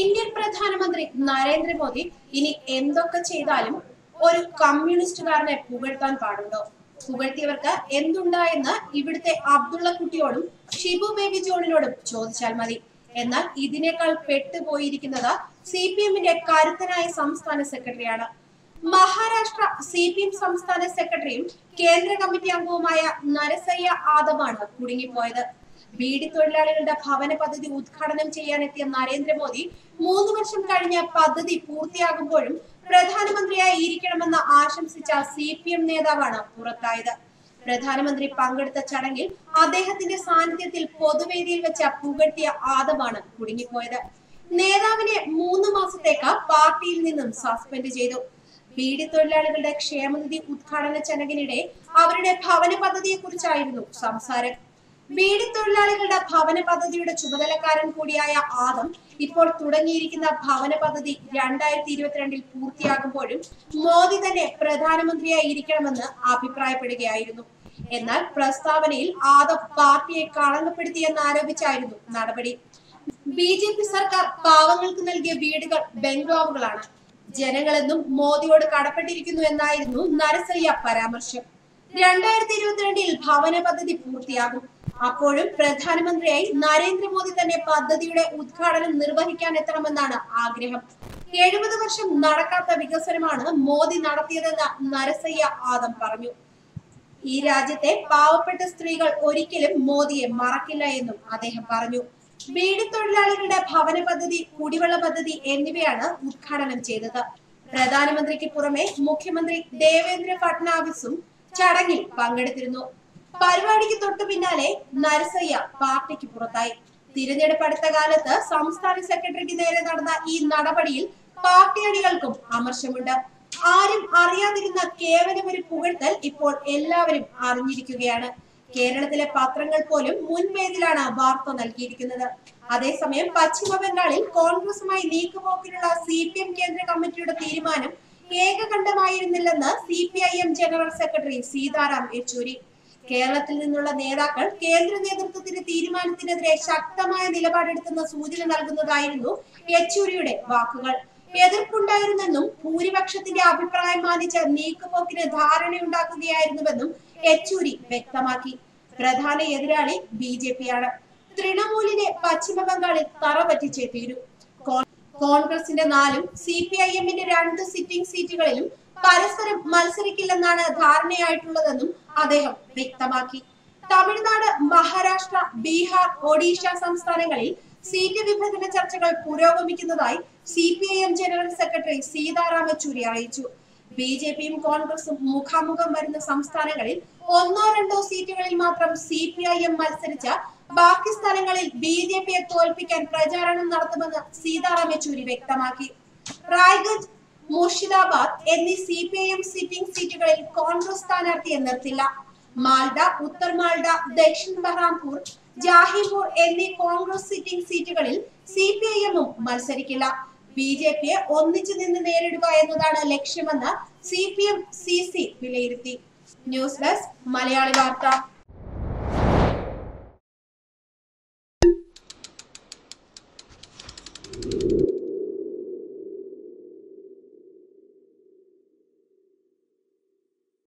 Indian പ്രധാനമന്ത്രി നരേന്ദ്രമോദി ഇനി എന്തൊക്കെ ചെയ്താലും ഒരു കമ്മ്യൂണിസ്റ്റുകാരനെ പുകഴ്ത്താൻ പാടുണ്ടോ? പുകഴ്ത്തിയവർക്ക് എന്തുണ്ടായെന്ന് ഇവിടുത്തെ അബ്ദുള്ള കുട്ടിയോടും ഷിബു ബേബി ജോണിനോടും ചോദിച്ചാൽ മതി. എന്നാൽ ഇതിനേക്കാൾ പെട്ടുപോയിരിക്കുന്നത് സി പി എമ്മിന്റെ കരുത്തനായ സംസ്ഥാന സെക്രട്ടറിയാണ്. മഹാരാഷ്ട്ര സി പി എം സംസ്ഥാന സെക്രട്ടറിയും കേന്ദ്ര കമ്മിറ്റി അംഗവുമായ നരസയ്യ ആദമാണ് കുടുങ്ങിപ്പോയത്. ബീഡി തൊഴിലാളികളുടെ ഭവന പദ്ധതി ഉദ്ഘാടനം ചെയ്യാനെത്തിയ നരേന്ദ്രമോദി മൂന്ന് വർഷം കഴിഞ്ഞ പദ്ധതി പൂർത്തിയാകുമ്പോഴും പ്രധാനമന്ത്രിയായി ഇരിക്കണമെന്ന് ആശംസിച്ച സി പി എം നേതാവാണ് പുറത്തായത്. പ്രധാനമന്ത്രി പങ്കെടുത്ത ചടങ്ങിൽ അദ്ദേഹത്തിന്റെ സാന്നിധ്യത്തിൽ പൊതുവേദിയിൽ വെച്ച പുകഴ്ത്തിയ ആദമാണ് കുടുങ്ങിപ്പോയത്. നേതാവിനെ മൂന്ന് മാസത്തേക്ക് പാർട്ടിയിൽ നിന്നും സസ്പെൻഡ് ചെയ്തു. ബീഡി തൊഴിലാളികളുടെ ക്ഷേമനിധി ഉദ്ഘാടന ചടങ്ങിനിടെ അവരുടെ ഭവന പദ്ധതിയെ കുറിച്ചായിരുന്നു സംസാരം. ബീഡി തൊഴിലാളികളുടെ ഭവന പദ്ധതിയുടെ ചുമതലക്കാരൻ കൂടിയായ ആദം ഇപ്പോൾ തുടങ്ങിയിരിക്കുന്ന ഭവന പദ്ധതി രണ്ടായിരത്തി ഇരുപത്തിരണ്ടിൽ പൂർത്തിയാകുമ്പോഴും മോദി തന്നെ പ്രധാനമന്ത്രിയായി ഇരിക്കണമെന്ന് അഭിപ്രായപ്പെടുകയായിരുന്നു. എന്നാൽ പ്രസ്താവനയിൽ ആദം പാർട്ടിയെ കളങ്കപ്പെടുത്തിയെന്ന് ആരോപിച്ചായിരുന്നു നടപടി. ബി ജെ പി സർക്കാർ പാവങ്ങൾക്ക് നൽകിയ വീടുകൾ ബംഗ്ലാവുകളാണ്. ജനങ്ങളെന്നും മോദിയോട് കടപ്പെട്ടിരിക്കുന്നു എന്നായിരുന്നു നരസയ്യ പരാമർശം. രണ്ടായിരത്തി ഇരുപത്തിരണ്ടിൽ ഭവന പദ്ധതി പൂർത്തിയാകും. അപ്പോഴും പ്രധാനമന്ത്രിയായി നരേന്ദ്രമോദി തന്നെ പദ്ധതിയുടെ ഉദ്ഘാടനം നിർവഹിക്കാൻ എത്തണമെന്നാണ് ആഗ്രഹം. എഴുപത് വർഷം നടക്കാത്ത വികസനമാണ് മോദി നടത്തിയതെന്ന് നരസയ്യ ആദം പറഞ്ഞു. ഈ രാജ്യത്തെ പാവപ്പെട്ട സ്ത്രീകൾ ഒരിക്കലും മോദിയെ മറക്കില്ല എന്നും അദ്ദേഹം പറഞ്ഞു. ബീഡി തൊഴിലാളികളുടെ ഭവന പദ്ധതി കുടിവെള്ള പദ്ധതി എന്നിവയാണ് ഉദ്ഘാടനം ചെയ്തത്. പ്രധാനമന്ത്രിക്ക് പുറമെ മുഖ്യമന്ത്രി ദേവേന്ദ്ര ഫട്നാവിസും ചടങ്ങിൽ പങ്കെടുത്തിരുന്നു. പരിപാടിക്ക് തൊട്ടു പിന്നാലെ നരസയ്യ പാർട്ടിക്ക് പുറത്തായി. തിരഞ്ഞെടുപ്പ് അടുത്ത കാലത്ത് സംസ്ഥാന സെക്രട്ടറിക്ക് നേരെ നടന്ന ഈ നടപടിയിൽ പാർട്ടി അണികൾക്കും അമർശമുണ്ട്. ആരും അറിയാതിരുന്ന കേവലം ഒരു പുകഴ്ത്തൽ ഇപ്പോൾ എല്ലാവരും അറിഞ്ഞിരിക്കുകയാണ്. കേരളത്തിലെ പത്രങ്ങൾ പോലും മുൻപേതിലാണ് വാർത്ത നൽകിയിരിക്കുന്നത്. അതേസമയം പശ്ചിമ ബംഗാളിൽ കോൺഗ്രസുമായി നീക്കുപോക്കിനുള്ള സി പി എം കേന്ദ്ര കമ്മിറ്റിയുടെ തീരുമാനം ഏകകണ്ഠമായിരുന്നില്ലെന്ന് C P I M general secretary Sitaram Yechury. കേരളത്തിൽ നിന്നുള്ള നേതാക്കൾ കേന്ദ്ര നേതൃത്വത്തിന്റെ തീരുമാനത്തിനെതിരെ ശക്തമായ നിലപാടെടുക്കുന്ന സൂചന നൽകുന്നതായിരുന്നു യെച്ചൂരിയുടെ വാക്കുകൾ. എതിർപ്പുണ്ടായിരുന്നെന്നും ഭൂരിപക്ഷത്തിന്റെ അഭിപ്രായം മാനിച്ച നീക്കുപോക്കിന് ധാരണയുണ്ടാക്കുകയായിരുന്നുവെന്നും യെച്ചൂരി വ്യക്തമാക്കി. പ്രധാന എതിരാളി ബി ജെ പിയാണ് തൃണമൂലിനെ പശ്ചിമ ബംഗാളിൽ തറ പറ്റിച്ചേ തീരൂ കോൺഗ്രസിന്റെ നാലും സി പി ഐ എമ്മിന്റെ രണ്ട് സിറ്റിംഗ് സീറ്റുകളിലും പരസ്പരം മത്സരിക്കില്ലെന്നാണ് ധാരണയായിട്ടുള്ളതെന്നും അദ്ദേഹം വ്യക്തമാക്കി. തമിഴ്നാട് മഹാരാഷ്ട്ര ബീഹാർ ഒഡീഷ സംസ്ഥാനങ്ങളിൽ സീറ്റ് വിഭജന ചർച്ചകൾ പുരോഗമിക്കുന്നതായി C P I M general secretary Sitaram Yechury അറിയിച്ചു. ബി ജെ പിയും കോൺഗ്രസും മുഖാമുഖം വരുന്ന സംസ്ഥാനങ്ങളിൽ ഒന്നോ രണ്ടോ സീറ്റുകളിൽ മാത്രം സി പി ഐ എം മത്സരിച്ച ബാക്കി സ്ഥലങ്ങളിൽ ബി ജെ പിയെ തോൽപ്പിക്കാൻ പ്രചാരണം നടത്തുമെന്ന് സീതാറാം യെച്ചൂരി വ്യക്തമാക്കി. റായ്ഗഞ്ച് മുർഷിദാബാദ് എന്നീ C P I M sitting സീറ്റുകളിൽ കോൺഗ്രസ് സ്ഥാനാർത്ഥിയെ നിർത്തില്ല. മാൽഡ ഉത്തർ മാൽഡ ദക്ഷിൺ ബഹ്റാംപൂർ ജാഹിപൂർ എന്നീ കോൺഗ്രസ് സിറ്റിംഗ് സീറ്റുകളിൽ സി പി ഐ എമ്മും മത്സരിക്കില്ല. ബി ജെ പിയെ ഒന്നിച്ചു നിന്ന് നേരിടുക എന്നതാണ് ലക്ഷ്യമെന്ന് C P M C C വിലയിരുത്തി. News desk Malayali Vartha.